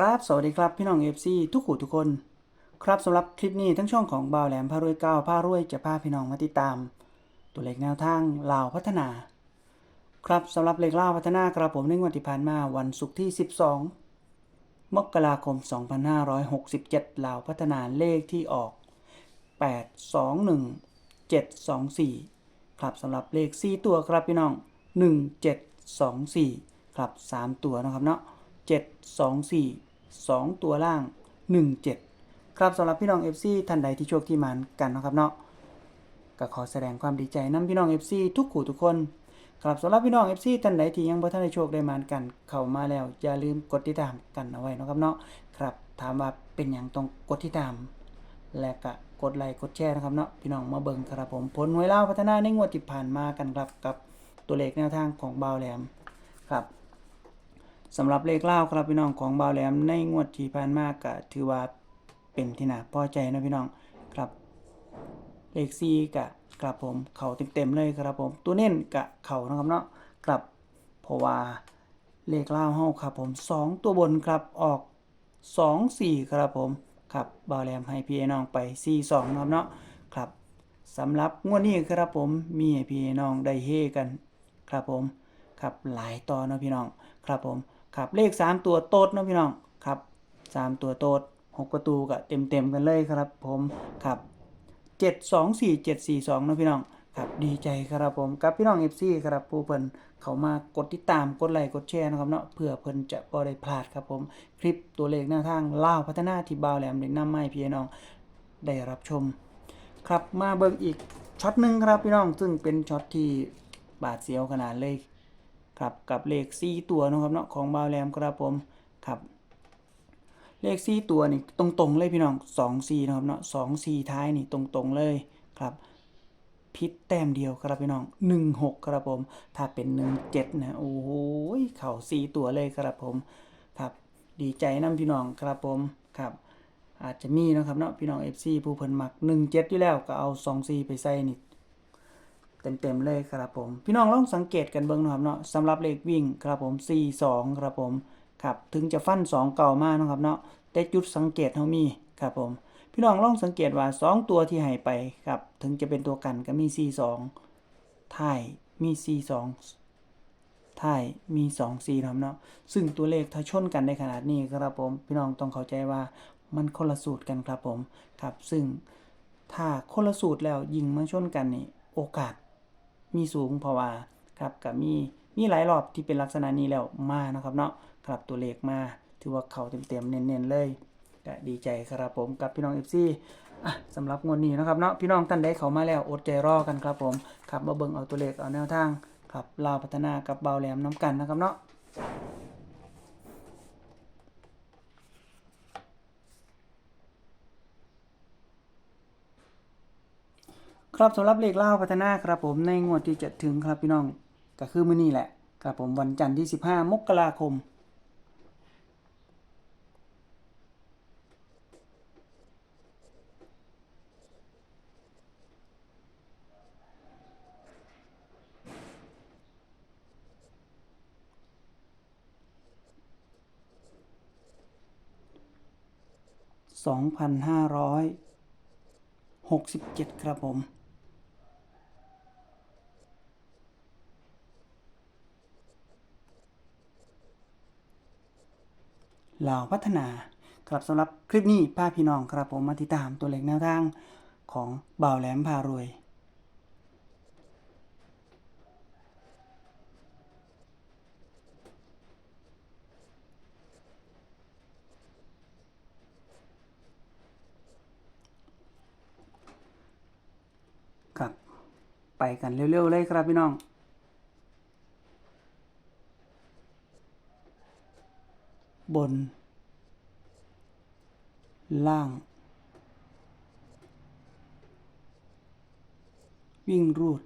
ครับสวัสดีครับ พี่น้อง FC ทุกขู่ทุกคน ครับสำหรับคลิปนี้ทั้งช่องของบ่าวแหลมพารวยเก้าพารวยจะพาพี่น้องมาติดตาม ตัวเลขแนวทางลาวพัฒนา ครับสำหรับเลขลาวพัฒนากระผมในวันที่ผ่านมาวันศุกร์ที่ 12 มกราคม 2567ลาวพัฒนาเลขที่ออก 821 724 ครับสำหรับเลข 4 ตัวครับพี่น้อง 1724 ครับ 3 ตัวนะครับเนาะ724 2 ตัวล่าง 17 ครับสำหรับพี่น้อง FC ท่านใดที่โชคที่มันกันนะครับเนาะก็ขอแสดงความดีใจนํพี่น้อง FC ทุกขู่ทุกคนครับสำหรับพี่น้อง FC ท่านใดที่ยังบ่ทันได้โชคได้มานกัน เข้ามาแล้วอย่าลืมกดติดตามกันเอาไว้นะครับเนาะครับถามว่าเป็นหยังต้องกดติดตาม และก็กดไลค์กดแชร์นะครับเนาะพี่น้องมาเบิ่งครับผมผลหวยเล่าพัฒนาในงวดที่ผ่านมากันครับกับตัวเลขแนวทางของบาวแหลมครับ สำหรับเลขเล่าครับพี่น้องของบาวแหลมในงวดที่ผ่านมาก็ถือว่าเป็นที่น่าพอใจนะพี่น้องครับเลขซีกะครับผมเข่าเต็มๆเลยครับผมตัวเน้นกะเข่านะครับเนาะครับเพราะว่าเลขเล่าเฮาครับผมสองตัวบนครับออกสองสี่ครับผมครับบาวแรมให้พี่น้องไปสี่สองครับเนาะครับสำหรับงวดนี้ครับผมมีให้พี่น้องได้เฮกันครับผมครับหลายต่อเนาะพี่น้องครับผม ครับเลขสามตัวโต๊ดนะพี่น้องครับสามตัวโต๊ดหกประตูก็เต็มๆกันเลยครับผมครับเจ็ดสองสี่เจ็ดสี่สองนะพี่น้องครับดีใจครับผมกับพี่น้องเอฟซีครับผู้เพิ่นเขามากดติดตามกดไลค์กดแชร์นะครับเนาะเพื่อเพิ่นจะบ่ได้พลาดครับผมคลิปตัวเลขแนวทางล่าวพัฒนาที่บ่าวแหลมได้นำมาให้พี่น้องได้รับชม ครับมาเบิ่งอีกช็อตหนึ่งครับพี่น้องซึ่งเป็นช็อตที่บาดเสียวขนาดเลย ครับกับเลข 4 ตัวนะครับเนาะของบาวแหลมครับผมครับเลขสี่ตัวนี่ตรงๆเลยพี่น้องสองสี่นะครับเนาะสองสี่ท้ายนี่ตรงๆเลยครับพิษแต้มเดียวครับพี่น้องหนึ่งหกครับผม ถ้าเป็นหนึ่งเจ็ดนะโอ้โหเข่าสี่ตัวเลยครับผมครับดีใจน้ำพี่น้องครับผมครับอาจจะมีนะครับเนาะพี่น้องเอฟซีผู้เพิ่นมักหนึ่งเจ็ดอยู่แล้วก็เอาสองสี่ไปใส่นี่ เต็มๆเลยครับผม พี่น้องลองสังเกตกันเบิ่งนะครับเนาะสำหรับเลขวิ่งครับผม4 2ครับผมครับถึงจะฟัน 2 เก่ามากนะครับเนาะแต่จุดสังเกตเฮามีครับผม พี่น้องลองสังเกตว่า 2 ตัวที่ให้ไปครับถึงจะเป็นตัวกันก็มี 4 2ท้ายมี 4 2ท้ายมี2 4ครับเนาะซึ่งตัวเลขถ้าชนกันในขนาดนี้ครับผม พี่น้องต้องเข้าใจว่ามันคนละสูตรกันครับผมครับ ซึ่งถ้าคนละสูตรแล้วยิงมาชนกันนี่โอกาส มีสูงเพราะว่าครับกับมีมีหลายรอบที่เป็นลักษณะนี้แล้วมานะครับเนาะครับตัวเลขมาถือว่าเขาเต็มๆเน้นๆเลยก็ดีใจครับผมกับพี่น้อง FC อะสำหรับงวดนี้นะครับเนาะพี่น้องท่านใดเขามาแล้วอดใจรอกันครับผมครับมาเบิ่งเอาตัวเลขเอาแนวทางครับลาวพัฒนากับเบาแหลมน้ำกันนะครับเนาะ ครับสำหรับเลขลาพัฒนาครับผมในงวดที่จะถึงครับพี่น้องก็คือมื้อนี้แหละครับผมวันจันทร์ที่ 15 มกราคม 2,567 ครับผม ลาวพัฒนาครับสำหรับคลิปนี้พาพี่น้องครับผมมาติดตามตัวเลขแนวทางของบ่าวแหลมพารวยครับไปกันเร็วๆเลยครับพี่น้อง บน ล่าง วิ่งรูด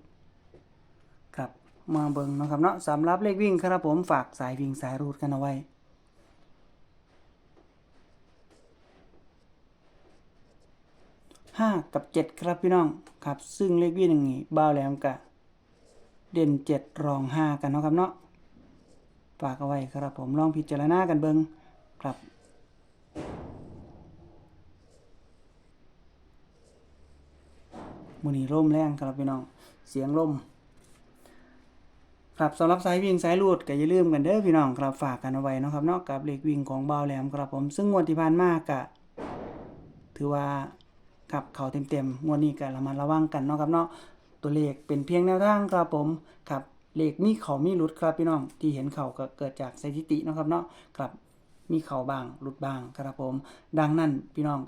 ครับมาเบิงนะครับเนาะสำหรับเลขวิ่งครับผมฝากสายวิ่งสายรูดกันเอาไว้ห้ากับเจ็ดครับพี่น้องครับ ซึ่งเลขวิ่งอย่างนี้บ้าแหลมกะเด่นเจ็ดรองห้ากันเนาะครับเนาะฝากเอาไว้ครับผมลองพิจารณากันเบิง ครับ มือนี้ร่มแรงครับพี่น้อง เสียงร่ม ครับสำหรับสายวิ่งสายลูดก็อย่าลืมกันเด้อพี่น้องครับฝากกันเอาไว้นะครับนอกกับเหล็กวิ่งของเบาแหลมครับผมซึ่งงวดที่ผ่านมากกะถือว่าครับเขาเต็มๆงวดนี้ก็ระมัดระวังกันนาะครับเนาะตัวเลขเป็นเพียงแนวทางครับผมครับเลขมีเขามีรุดครับพี่น้องที่เห็นเขาก็เกิดจากสถิตินะครับเนาะครับ มีเข่าบ้างหลุดบ้างครับผม ดังนั้นพี่น้อง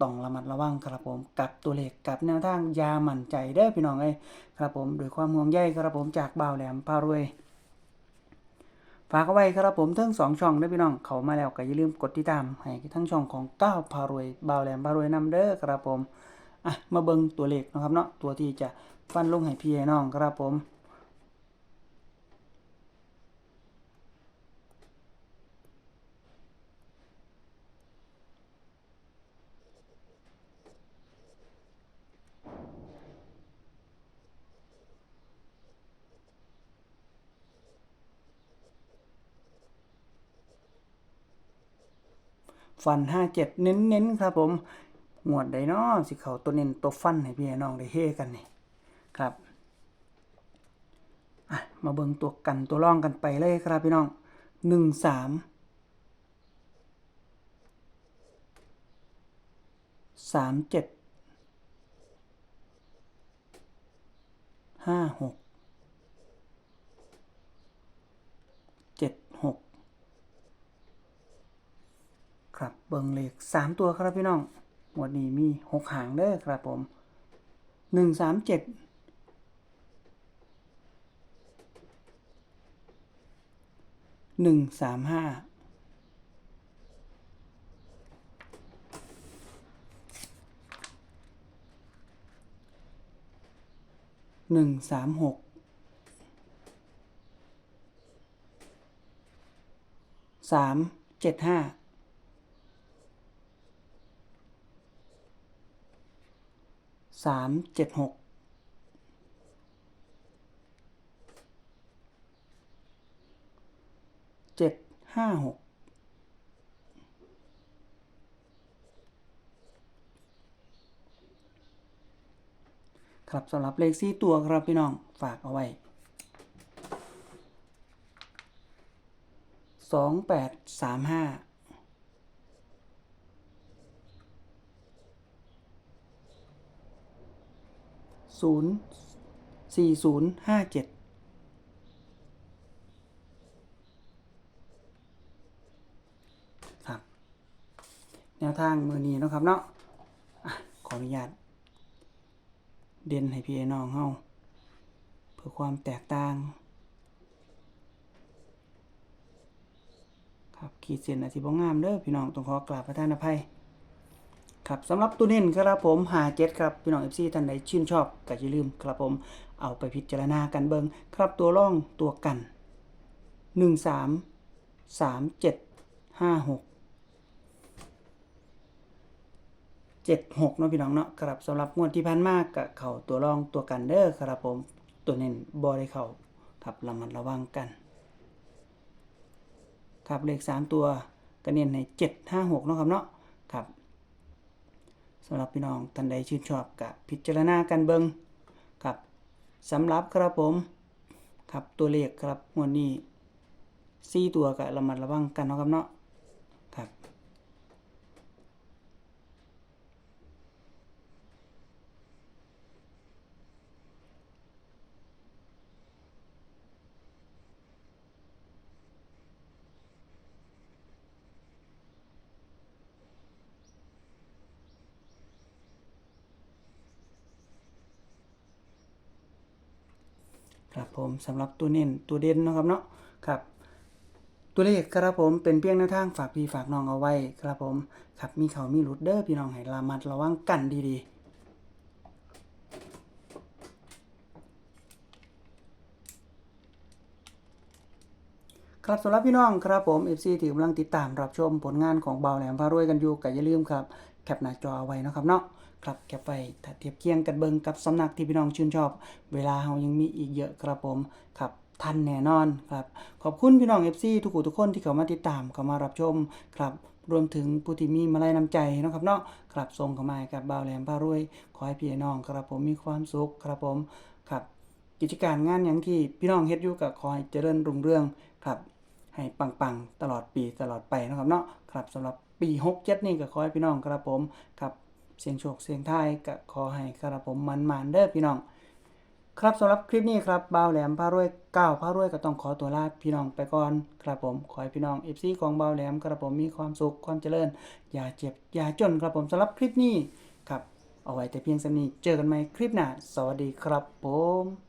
ต้องระมัดระวังครับผมกับตัวเลขกับแนวทางยาหมั่นใจเด้อพี่น้องเอ้ยครับผมโดยความห่วงใยครับผมจากบ่าวแหลมพารวยฝากเอาไว้ครับผมทั้งสองช่องเด้พี่น้องเขามาแล้วก็อย่าลืมกดติดตามให้ทั้งช่องของก้าวพารวยบ่าวแหลมพารวยนำเด้อครับผมอะมาเบิ่งตัวเลขนะครับเนาะตัวที่จะฟันลงให้พี่ให้น้องครับผม ฟันห้าเจ็ดเน้นๆครับผมงวดใดเนาะสิเขาตัวเน้นตัวฟันให้พี่น้องได้เฮกันนี่ครับมาเบิ่งตัวกันตัวร่องกันไปเลยครับพี่น้องหนึ่งสามสามเจ็ดห้าหกเจ็ดหก ครับเบิงเลขสามตัวครับพี่น้องหมวดนี้มีหกหางเด้อครับผมหนึ่งสามเจ็ดหนึ่งสามห้าหนึ่งสามหกสามเจ็ดห้า สามเจ็ดหกเจ็ดห้าหกครับสำหรับเลขสี่ตัวครับพี่น้องฝากเอาไว้สองแปดสามห้า ศูนย์สี่ศูนย์ห้าเจ็ดครับแนวทางมือนี้นะครับเนาะอะขออนุญาต เด่นให้พี่น้องเฮาเพื่อความแตกต่าง ครับขีดเส้นอาทิบ่งามเด้อพี่น้องต้องขอกราบประท่านอภัย ครับสำหรับตัวเน้นครับผมหาเจ็ดครับพี่น้องเอฟซีท่านใดชื่นชอบก็อย่าลืมครับผมเอาไปพิจารณากันเบิงครับตัวร่องตัวกันหนึ่งสามสามเจ็ดห้าหกเจ็ดหกเนาะพี่น้องเนาะครับสำหรับงวดที่ผ่านมากกับเข่าตัวร่องตัวกันเด้อครับผมตัวเน้นบอได้เข่าครับระมัดระวังกัน ครับเลขสามตัวก็เน้นในเจ็ดห้าหกเนาะครับเนาะครับ สำหรับพี่น้องท่านใดชื่นชอบกับพิจารณากันเบิงครับสำหรับครับผมครับตัวเลขครับวันี้ซีตัวกับระมัดระวังกันเนาะครับเนาะครับ ครับผมสำหรับตัวเน้นตัวเด่นนะครับเนาะครับตัวเลขครับผมเป็นเพียงแนวทางฝากพี่ฝากน้องเอาไว้ครับผมครับมีเขามีหลุดเดอร์พี่น้องให้ระมัดระวังกันดีๆ ครับสำหรับพี่น้องครับผม FC ที่กำลังติดตามรับชมผลงานของเบาแหลมพารวยกันอยู่ก็อย่าลืมครับแคปหน้าจอไว้นะครับเนาะครับแคปไว้ถ้าเทียบเคียงกันเบิงกับสำนักที่พี่น้องชื่นชอบ เวลาเรายังมีอีกเยอะครับผมครับทันแน่นอนครับขอบคุณพี่น้อง FC ทุกคนทุกคนที่เข้ามาติดตามเข้ามารับชมครับรวมถึงผู้ที่มีมาลัยน้ำใจนะครับเนาะครับส่งเข้ามากับบ่าวแหลมพารวย ขอให้พี่น้องครับผมมีความสุขครับผมครับกิจการงานอย่างที่พี่น้องเฮ็ดอยู่ก็ขอให้เจริญรุ่งเรืองครับ ให้ปังๆ ตลอดปีตลอดไปนะครับเนาะครับสำหรับปี67นี่ก็ขอให้พี่น้องครับผมครับเสียงโชคเสียงทายก็ขอให้ครับผมมันๆเด้อพี่น้อง ครับสำหรับคลิปนี้ครับบ่าวแหลมพารวยก้าวพารวยก็ต้องขอตัวลาพี่น้องไปก่อนครับผมขอให้พี่น้อง FC ของบ่าวแหลมครับผมมีความสุขความเจริญ อย่าเจ็บอย่าจนครับผมสำหรับคลิปนี้ครับเอาไว้แต่เพียงสำนี้เจอกันใหม่คลิปหน้าสวัสดีครับผม